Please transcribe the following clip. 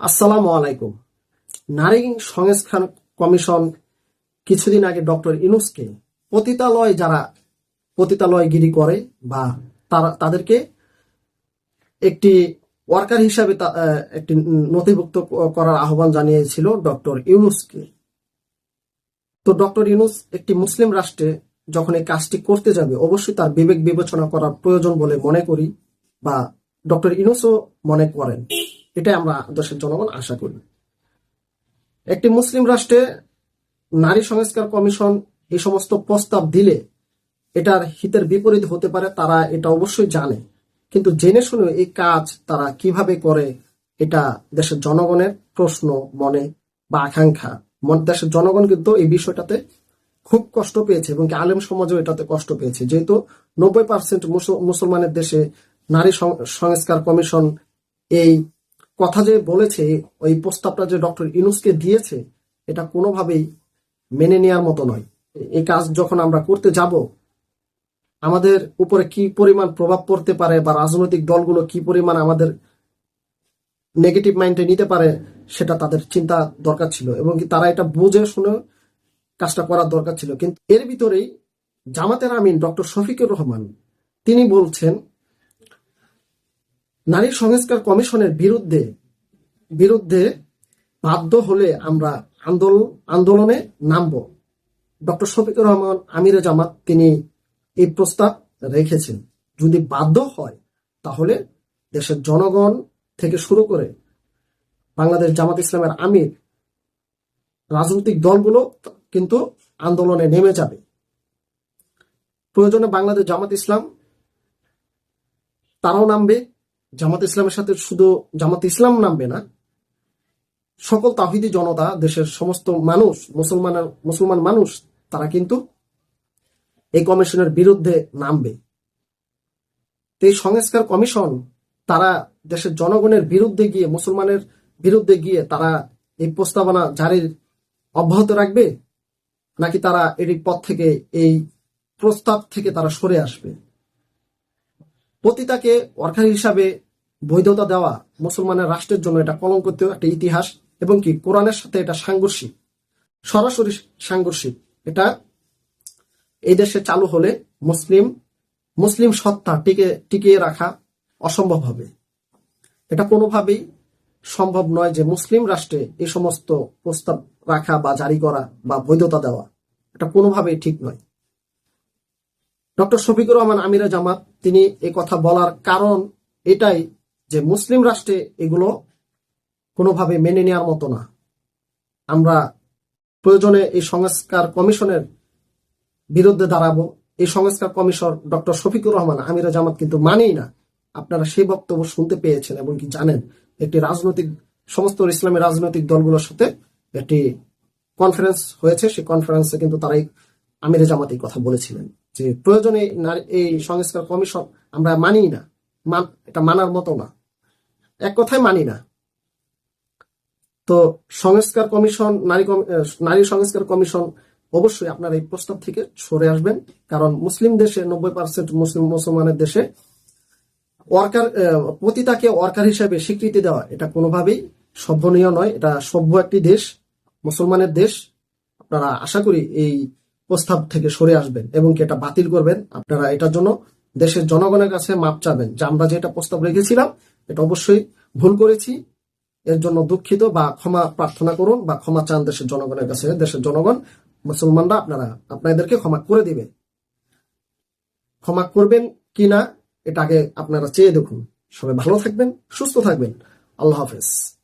আসসালামু আলাইকুম। নারী সংস্থান কমিশন কিছুদিন আগে ডক্টর ইনুসকে পতিতালয় যারা পতিতালয়গিরি করে বা তারা তাদেরকে একটি ওয়ার্কার হিসাবে একটি নথিভুক্ত করার আহ্বান জানিয়েছিল ডক্টর ইউনুসকে। তো ডক্টর ইউনুস একটি মুসলিম রাষ্ট্রে যখন এই কাজটি করতে যাবে, অবশ্যই তার বিবেক বিবেচনা করার প্রয়োজন বলে মনে করি বা ডক্টর ইউনুসও মনে করেন। এটাই আমরা দেশের জনগণ আশা করি। একটি মুসলিম রাষ্ট্রে নারী সংস্কার কমিশন এই সমস্ত প্রস্তাব দিলে এটার হিতের বিপরীত হতে পারে, তারা এটা অবশ্যই জানে। কিন্তু জেনে শুনে এই কাজ তারা কীভাবে করে, এটা দেশের জনগণের প্রশ্ন, মনে বা আকাঙ্ক্ষা। দেশের জনগণ কিন্তু এই বিষয়টাতে খুব কষ্ট পেয়েছে এবং আলেম সমাজও এটাতে কষ্ট পেয়েছে। যেহেতু নব্বই পার্সেন্ট মুসলমানের দেশে নারী সংস্কার কমিশন এই কথা যে বলেছে, ওই প্রস্তাবটা যে ডক্টর ইনুসকে দিয়েছে, এটা কোনোভাবেই মেনে নেওয়ার মতো নয়। এই কাজ যখন আমরা করতে যাব, আমাদের উপরে কি পরিমাণ প্রভাব পড়তে পারে বা রাজনৈতিক দলগুলো কি পরিমাণ আমাদের নেগেটিভ মাইন্ডে নিতে পারে, সেটা তাদের চিন্তা দরকার ছিল এবং কি তারা এটা বুঝে শুনে কাজটা করার দরকার ছিল। কিন্তু এর ভিতরেই জামাতের আমিন ডক্টর শফিকুর রহমান, তিনি বলছেন নারী সংস্কার কমিশনের বিরুদ্ধে বিরুদ্ধে বাধ্য হলে আমরা আন্দোলন আন্দোলনে নামব। ডক্টর শফিকুর রহমান, আমিরে জামাত তিনি এই প্রস্তাব রেখেছেন। যদি বাধ্য হয়, তাহলে দেশের জনগণ থেকে শুরু করে বাংলাদেশ জামাত ইসলামের আমির, রাজনৈতিক দলগুলো কিন্তু আন্দোলনে নেমে যাবে। প্রয়োজনে বাংলাদেশ জামাত ইসলাম তারাও নামবে। জামাত ইসলামের সাথে শুধু জামাত ইসলাম নামবে না, সকল তাহিদি জনতা, দেশের সমস্ত মানুষ মুসলমান মুসলমান মানুষ, তারা কিন্তু এই কমিশনের বিরুদ্ধে নামবে। এই সংস্কার কমিশন, তারা দেশের জনগণের বিরুদ্ধে গিয়ে, মুসলমানের বিরুদ্ধে গিয়ে তারা এই প্রস্তাবনা জারির অব্যাহত রাখবে, নাকি তারা এটি পথ থেকে এই প্রস্তাব থেকে তারা সরে আসবে? পতিতাকে ওয়ার্কার হিসাবে বৈধতা দেওয়া মুসলমানের রাষ্ট্রের জন্য এটা কলঙ্কিত একটা ইতিহাস এবং কি কোরআনের সাথে এটা সাংঘর্ষিক, সরাসরি সাংঘর্ষিক। এটা এই দেশে চালু হলে মুসলিম মুসলিম সত্তা টিকে, টিকিয়ে রাখা অসম্ভব হবে। এটা কোনোভাবেই সম্ভব নয় যে মুসলিম রাষ্ট্রে এই সমস্ত প্রস্তাব রাখা বা জারি করা বা বৈধতা দেওয়া। এটা কোনোভাবেই ঠিক নয়। ডক্টর শফিকুর রহমান আমিরা জামাত, তিনি এই কথা বলার কারণ এটাই যে মুসলিম রাষ্ট্রে এগুলো কোনোভাবে মেনে নেওয়ার মতো না। আমরা প্রয়োজনে এই সংস্কার কমিশনের বিরুদ্ধে দাঁড়াবো। এই সংস্কার কমিশন ডক্টর শফিকুর রহমান আমিরা জামাত কিন্তু মানেই না। আপনারা সেই বক্তব্য শুনতে পেয়েছেন এবং কি জানেন, একটি রাজনৈতিক, সমস্ত ইসলামী রাজনৈতিক দলগুলোর সাথে একটি কনফারেন্স হয়েছে। সেই কনফারেন্সে কিন্তু তারাই আমিরে জামাত এই কথা বলেছিলেন যে প্রয়োজনে এই সংস্কার কমিশন আমরা মানি না। এটা মানার মতো না। এক কথায় মানি না। তো সংস্কার কমিশন, নারী নারী সংস্কার কমিশন অবশ্যই আপনার এই প্রস্তাব থেকে সরে আসবেন। কারণ মুসলিম দেশে নব্বই পার্সেন্ট মুসলিম মুসলমানের দেশে ওয়ার্কার পতিতাকে ওয়ার্কার হিসেবে স্বীকৃতি দেওয়া এটা কোনোভাবেই সভ্যনীয় নয়। এটা সভ্য একটি দেশ, মুসলমানের দেশ। আপনারা আশা করি এই প্রস্তাব থেকে সরে আসবেন এবং কি এটা বাতিল করবেন, আপনারা এটার জন্য দেশের জনগণের কাছে মাপ চাবেন। যে আমরা যেটা প্রস্তাব রেখেছিলাম, এটা অবশ্যই ভুল করেছি। এর জন্য দুঃখিত বা ক্ষমা প্রার্থনা করুন বা ক্ষমা চান দেশের জনগণের কাছে। দেশের জনগণ, মুসলমানরা, আপনারা, আপনাদেরকে ক্ষমা করে দিবে। ক্ষমা করবেন কি না এটা আগে আপনারা চেয়ে দেখুন। সবাই ভালো থাকবেন, সুস্থ থাকবেন। আল্লাহ হাফেজ।